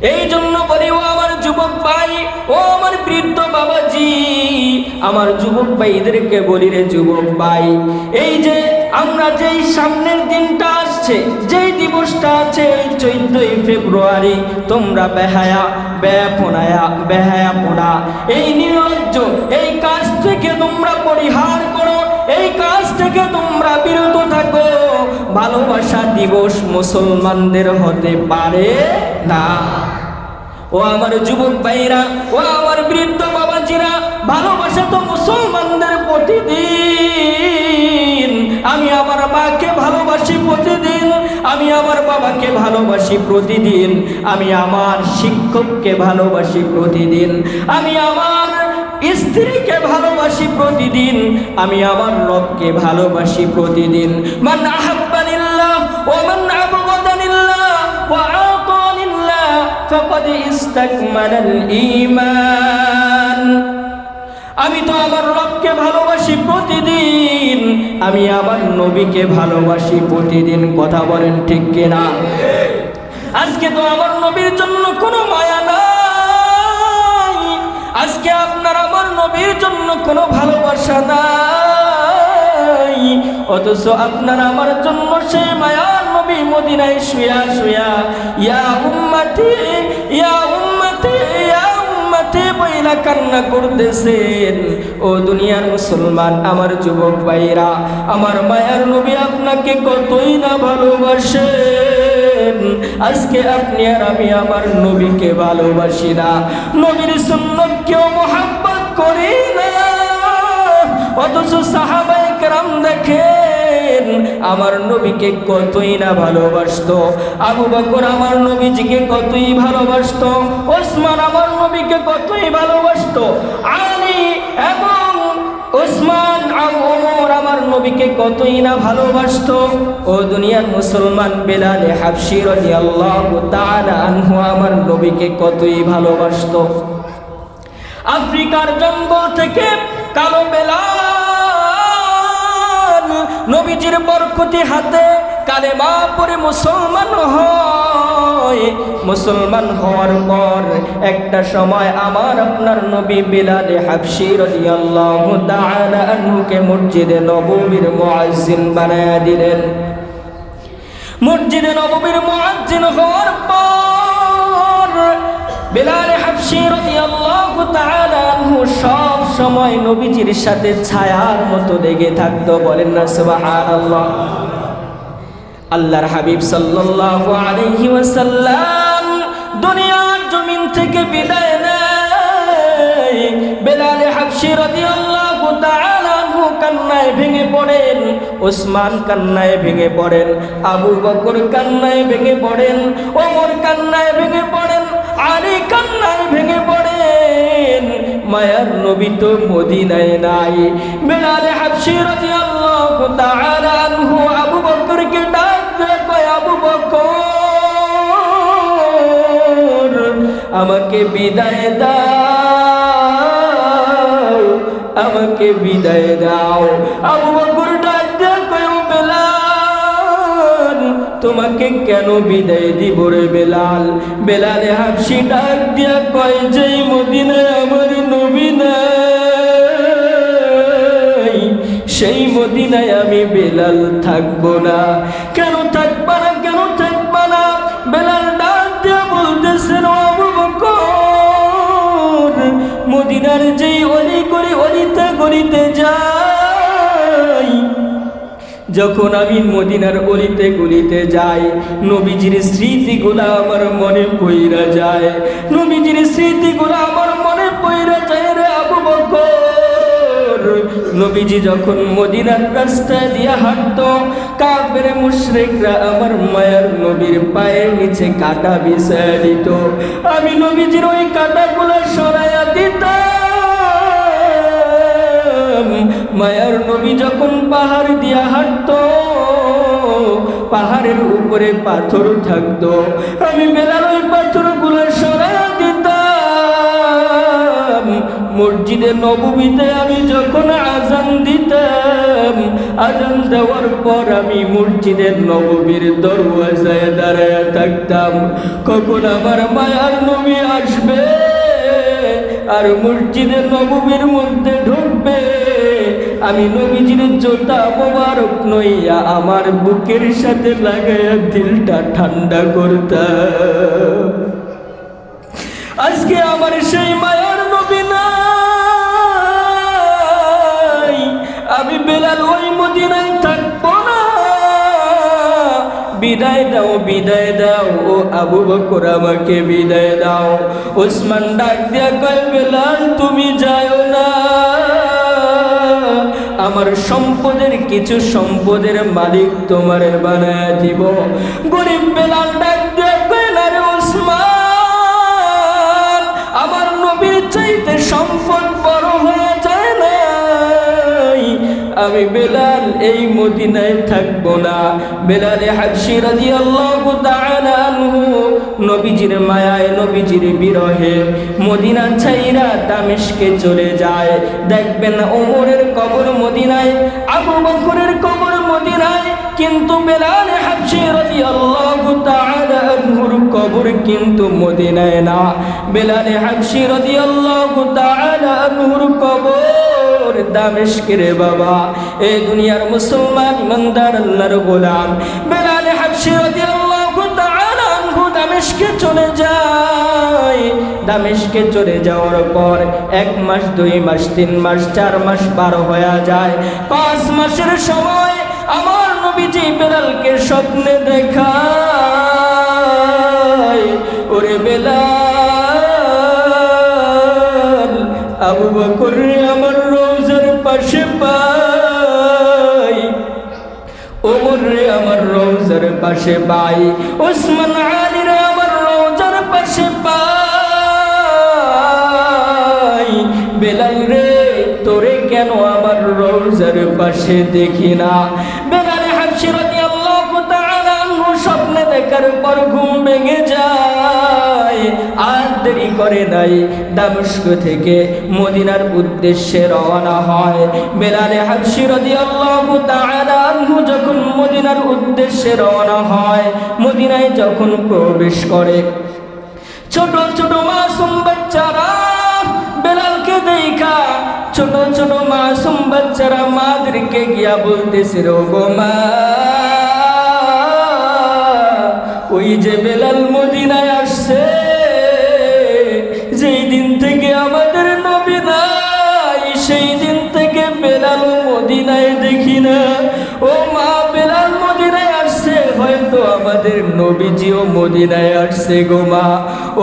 এই জন্য বলি, ও আমার যুবক ভাই, ও আমার বৃদ্ধ বাবাজি, আমার যুবক ভাইদেরকে বলি রে যুবক ভাই, এই যে আমরা যেই সামনের দিনটা আসছে, যেই দিবসটা আছে, এই চোদ্দই ফেব্রুয়ারি, তোমরা বেহায়া, বেপনায়া বেহায়া পোনা এই নির্লজ্জ, এই কাজ থেকে তোমরা পরিহার করো, এই কাজ থেকে তোমরা বিরত থাকো, ভালোবাসা দিবস মুসলমানদের হতে পারে না। ও আমার যুবক ভাইরা, ও আমার বৃদ্ধ বাবাজিরা, ভালোবাসা তো মুসলমানদের প্রতিদিন। আমি আমার মাকে ভালোবাসি প্রতিদিন, আমি আমার বাবাকে ভালোবাসি প্রতিদিন। আমি আমার শিক্ষককে ভালোবাসি প্রতিদিন। আমি আমার স্ত্রীকে ভালোবাসি প্রতিদিন। আমি আমার রবকে ভালোবাসি প্রতিদিন। মান আহাব্বানিল্লাহ আমি তো আমার রবকে ভালোবাসি প্রতিদিন। আমি আমার নবীকে ভালোবাসি প্রতিদিন। কথা বলেন ঠিক কিনা? আজকে তো আমার নবীর জন্য কোনো মায়া নাই। আজকে আপনার আমার নবীর জন্য কোনো ভালোবাসা নাই। অথচ আপনার আমার জন্য সে মায়ার নবী মদিনায় শুয়া শুয়া, ইয়া উম্মতি ইয়া উম্মতি ইয়া বইলা কান্না করতেছেন। ও দুনিয়ার মুসলমান, আমার যুবক ভাইরা আমার মায়ার নবী আপনাকে কতই না ভালোবাসে আজকে আপনি আর আমি আমার নবীকে ভালোবাসি না। নবীর সুন্নত কেউ মোহাম্মত করি না। অথচ দেখেন আমার নবীকে কতই না ভালোবাসত? আবু বকর আমার নবীজিকে কতই ভালোবাসত? ওসমান আমার নবীকে কতই ভালোবাসত? আলী এবং ওসমান ওমর আমার নবীকে কতই না ভালোবাসত? ও দুনিয়ার মুসলমান বেলালে তাআলা আনহু আমার নবীকে কতই ভালোবাসত? আফ্রিকার জঙ্গল থেকে কালো বেলাল নবীজির বরকতি হাতে কালেমা পরে মুসলমান হয়। মুসলমান হওয়ার পর একটা সময় আমার আপনার নবী বিলালে হাবশি রাদিয়াল্লাহু তাআলা আনহুকে মসজিদে নববীর মুয়াজ্জিন বানায়া দিলেন। মসজিদে নববীর মুয়াজ্জিন হওয়ার পর বিলাল হাবশি রাদিয়াল্লাহু তাআলা আনহু সময় নবীজির সাথে ছায়ার মতো লেগে থাকতো। বলেন না, সুবহানাল্লাহ। আল্লাহর হাবিব সাল্লাল্লাহু আলাইহি ওয়াসাল্লাম দুনিয়ার জমিন থেকে বিদায় নেয়। বিলাল হাবশি রাদিয়াল্লাহু তাআলা কান্নায় ভেঙে পড়েন, ওসমান কান্নায় ভেঙে পড়েন, আবু বকর কান্নায় ভেঙে পড়েন, ওমর কান্নায় ভেঙে পড়েন, আলী কান্নায় ভেঙে পড়েন। মায়ার নবী তো মদিনায় নাই। বিলাল হাবশি রাদিয়াল্লাহু তাআলা আনহু আবু বকরকে ডাক কয়, আবু বকর, আমাকে বিদায় দাও, আমাকে বিদায় দাও। আবু বকর তোমাকে কেন বিদায় দিব রে বেলাল? বেলালে হাফসি ডাক দিয়া কয় যেই মদিনায় আমার নবী সেই মদিনায় আমি বেলাল থাকব না। কেন থাকবা না, কেন থাকবা না? বেলাল ডাক দিয়া বলতেছেন মদিনার যেই অলি করে অলিতে গলিতে যাই যখন আমি মদিনার অলিতে গলিতে যাই, নবীজির স্মৃতিগুলা আমার মনে পইরা যায়। নবীজির স্মৃতিগুলা আমার মনে পইরা যায় রে আবু বকর। নবীজি যখন মদিনার রাস্তা দিয়ে হাঁটতো, কাফের মুশরিকরা আমার মায়ের নবীর পায়ের নিচে কাটা বিছায় দিত। আমি নবীজির ওই কাটাগুলো সরাইয়া দিতাম। মায়ার নবী যখন পাহাড় দিয়া হাঁটতো, পাহাড়ের উপরে পাথর থাকতো। আমি বেলার ওই পাথরগুলো সরাইয়া দিতাম। মসজিদে নবমীতে আমি যখন আজান দিতাম, আজান দেওয়ার পর আমি মসজিদের নববীর দরওয়াজায় দাঁড়ায় থাকতাম। কখন আমার মায়ার নবী আসবে, আর মসজিদের নববীর মধ্যে ঢুকবে আমি নবীজির জোতা মোবারক নইয়া আমার বুকের সাথে লাগাইয়া দিলটা ঠান্ডা করতাম। আজকে আমার সেই মায়ার নবী নাই। আমি বেলাল ওই মদিনায় থাকব না। বিদায় দাও বিদায় দাও, ও আবু বকর আমাকে বিদায় দাও। ওসমান ডাক দিয়া কয়, বেলাল, তুমি যাও না। আমার সম্পদের কিছু সম্পদের মালিক তোমার বানায় দিব। গরিব বেলাল ডাক না রে ওসমান, আমার নবীর চাইতে সম্পদ বড় হয়ে যায় নাই। আমি বেলাল, এই মদিনায় থাকব না। বেলালে হাবশি রাদিয়াল্লাহু তাআলা আনহু নবীজির মায়ায়, নবীজির বিরহে মদিনা ছাইরা দামেশকে চলে যায়। দেখবেন ওমরের কিন্তু বেলাল হাবশি রাদিয়াল্লাহু তাআলা আনহুর কবর কিন্তু মদিনায় না। বেলাল হাবশি রাদিয়াল্লাহু তাআলা আনহুর কবর দামেশকের বাবা। এই দুনিয়ার মুসলমান চলে যায়। দামেশকে চলে যাওয়ার পর এক মাস, দুই মাস, তিন মাস, চার মাস হয়ে যায়। পাঁচ মাসের সময় আমার নবীজি বেলালকে স্বপ্নে দেখায় ওরে বেলাল, আবু বকর আমার রোজার পাশে পাই। ওমর রে আমার রোজার পাশে পাই। ওসমান আলী আমার রোজার পাশে পাই। বেলাল রে, তোরে কেন আমার রোজার পাশে দেখি না? দেখার পর ঘুম ভেঙে যায়। আর দেরি করে নাই, দামেস্ক থেকে মদিনার উদ্দেশ্যে রওনা হয়। বেলালে হাবশি রাদিয়াল্লাহু তাআলা আনহু যখন মদিনার উদ্দেশ্যে রওনা হয়, মদিনায় যখন প্রবেশ করে, ছোট ছোট মাসুম বাচ্চারা বেলালকে দেখা, ছোট ছোট মাসুম বাচ্চারা মাদেরকে গিয়া বলতেছে রো গো মা ওই যে বেলাল মদিনায় আসছে, যেই দিন থেকে আমাদের নবী নাই, সেই দিন থেকে বেলাল মদিনায় দেখি না। ও মা, বেলাল মদিনায় আসছে, হয়তো আমাদের নবীজিও মদিনায় আসছে গো মা।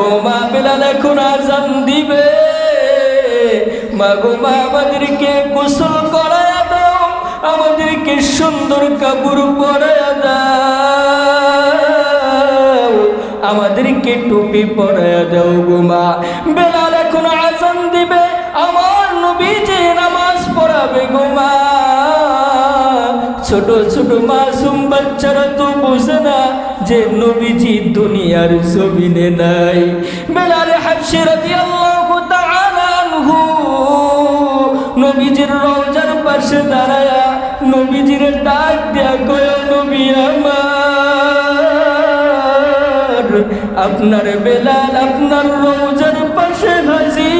ও মা, বেলাল এখন আজান দিবে। মা গো মা, আমাদেরকে গোসল করায়া দাও, আমাদেরকে সুন্দর কাপড় পরায়া দাও। আমাদেরকে টুপি পরায়া দাও গো মা। বেলাল এখন আজান দিবে, আমার নবী যে নামাজ পড়াবে গো মা। ছোট ছোট মাসুম বাচ্চারা তো বোঝে না যে নবীজি দুনিয়ার জমিনে নাই। বেলাল হাফসি রাদিয়াল্লাহু তাআলা আনহু, নবীজির রওজার পাশে দাঁড়ায়া নবীজির ডাক দেয়া কয়, নবী আমার আপনার বেলাল, আপনার রওজার পাশে হাজির।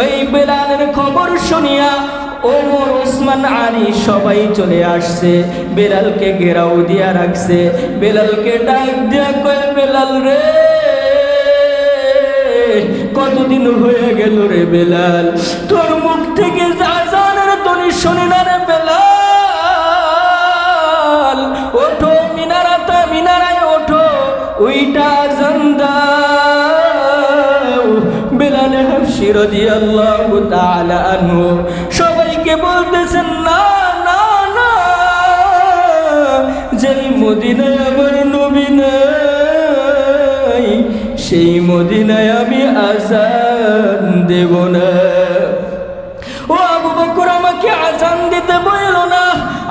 ওই বেলালের খবর শুনিয়া ওমর, ওসমান, আলী সবাই চলে আসছে। বেলালকে ঘেরাও দিয়া রাখছে। বেলালকে ডাক দিয়া কয়, বেলাল রে, কতদিন হয়ে গেল রে বেলাল? তোর মুখ থেকে যা জানের তনি শুনি না রে বেলাল। ওইটা জন্দাও বেলাল হাফসি রাদিয়াল্লাহু তাআলা আনহু। সবাইকে বলতেছেন, না না না। যেই মদিনায় আমার নবী সেই মদিনায় আমি আজান দেব না। ও আবু বকর, আমাকে আজান দিতে বলল না।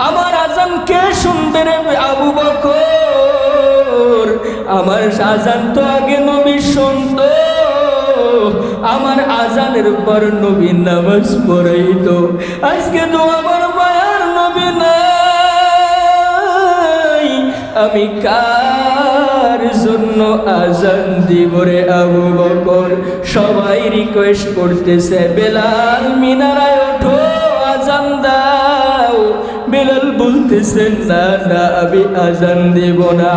আমার আজান কে শুনবে রে আবু বকর? আমার আজান তো আগে নবী শুনতো। আমার আজানের পর নবী নামাজ পড়াইতো। আজকে তো আমার মায়ার নবী নাই। আমি কার জন্য আজান দিব রে আবু বকর? সবাই রিকোয়েস্ট করতেছে, বেলাল মিনারায় ওঠো, আজান দাও। বেলাল বলতেছেন না না, আমি আজান দেব না।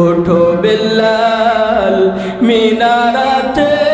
ওঠো বেলাল মিনারাতে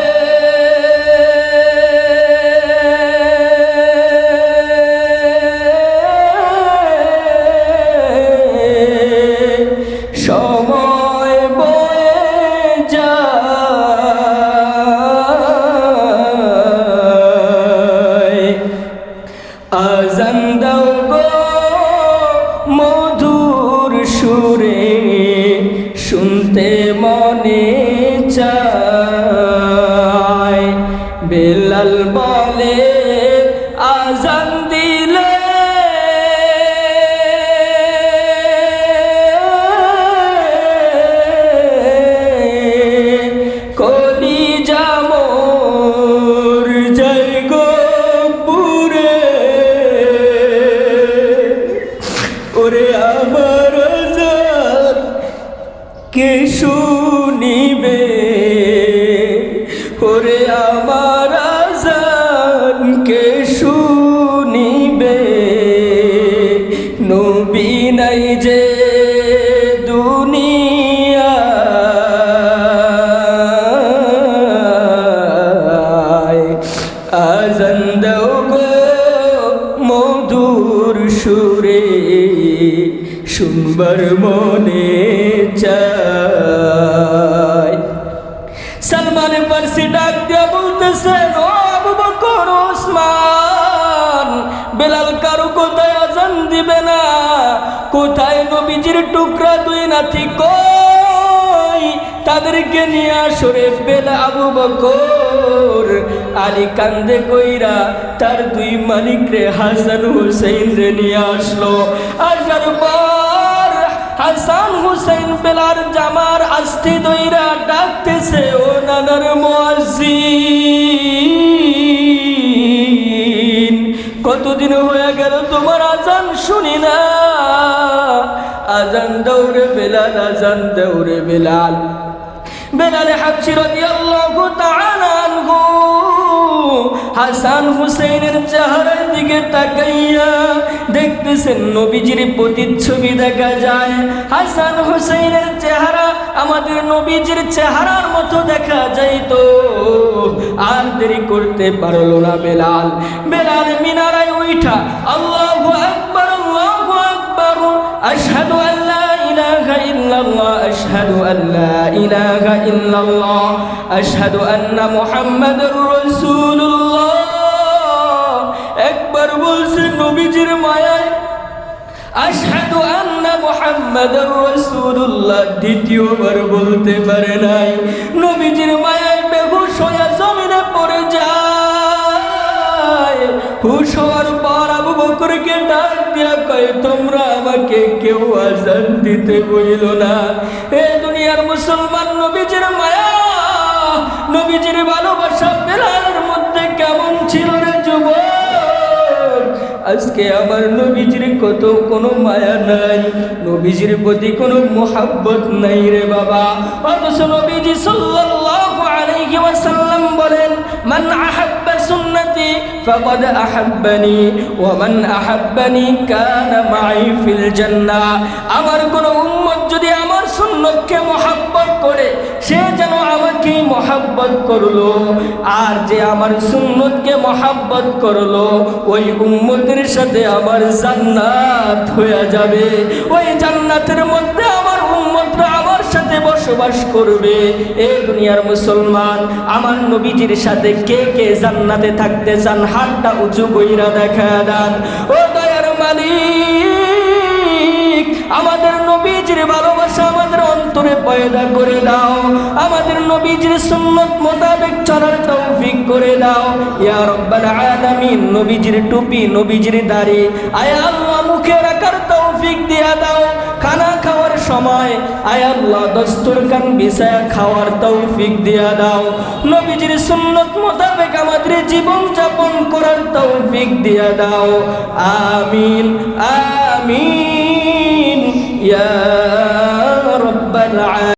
কে শুনিবে ওরে আমার আজান কে শুনিবে। নবী নাই যে মধুর সুরে শুনবার মনে চায় সালমান ডাক দিয়া বেলাল কারও কোথায় আজান দিবে না? কোথায় নবীজির টুকরা দুই নাতি কই? তাদেরকে নিয়ে আসরে বেলা আবু বকর। আলী কান্দে কইরা তার দুই মালিক রে হাসান হুসেন রে নিয়ে আসলো। আসার পর হাসান হুসেন বেলার জামার আস্তি দইরা ডাকতেছে, ও নানার মুয়াজ্জিন, কতদিন হয়ে গেল তোমার আজান শুনি না। আজান দৌড়ে বেলাল, আজান দৌড়ে বেলাল। বেলালে হাবশি রাদিয়াল্লাহু হাসান হুসেনের চেহারার দিকে তাকাইয়া দেখতেছেন নবীজির প্রতিচ্ছবি দেখা যায় হাসান হুসেনের চেহারা আমাদের নবীজির চেহারার মতো দেখা যাইতো আর দেরি করতে পারলো না বেলাল বেলাল মিনারায় উঠা আল্লাহু আকবার আল্লাহু আকবার আশহাদু আল্লা إله إلا الله أشهد أن لا إله إلا الله أشهد أن محمد رسول الله একবার বলছেন নবীজির মায়ায় আশহাদু আন্না মুহাম্মাদার রাসূলুল্লাহ। দ্বিতীয়বার বলতে পারে নাই, নবীজির মায়ায় বেহুশ হয়ে জমিনে পড়ে যায়। হুশ হওয়ার পর আবু বকরকে ডাক দিয়া কয়, তোমরা আমাকে কেউ আজান দিতে বইল না। এ দুনিয়ার মুসলমান নবীজির মায়া, নবীজির ভালোবাসা বেলালের আজকে আমার নবীজির কত কোনো মায়া নাই, নবীজির প্রতি কোনো মোহাব্বত নাই রে বাবা। অথচ নবীজি সাল্লাল্লাহু আলাইহি ওয়াসাল্লাম বলেন, মান আহাব্বা সুন্নতি ফাকাদ আহাব্বানি ওয়া মান আহাব্বানি কানা মাই ফিল আমার কোন উম্মত যদি আমার সুন্নতকে মোহাব্বত করে, সে যেন আমাকে মোহাব্বত করল। আর যে আমার সুন্নতকে মোহাব্বত করল, ওই উম্মতের সাথে আমার জান্নাত হয়ে যাবে। ওই জান্নাতের মধ্যে বসবাস করবে। এ দুনিয়ার মুসলমান, আমার নবীজির সাথে কে কে জান্নাতে থাকতে চান? হাতটা উঁচু কইরা দেখা দেন। ও দয়ার মালিক, আমাদের নবীজির ভালোবাসা আমাদের অন্তরে পয়দা করে দাও। আমাদের নবীজির সুন্নত মোতাবেক চলার তৌফিক করে দাও। ইয়া রব্বাল আলামিন, নবীজির টুপি, নবীজির দাড়ি। আয় আল্লাহ, মুখে রাখার তৌফিক দিয়া দাও। সময়। আয় আল্লাহ দস্তুরখান বিছায়া খাওয়ার তৌফিক দিয়া দাও। নবীজির সুন্নত মোতাবেক আমাদের জীবন যাপন করার তৌফিক দিয়া দাও। আমিন আমিন। ইয়া রব্বাল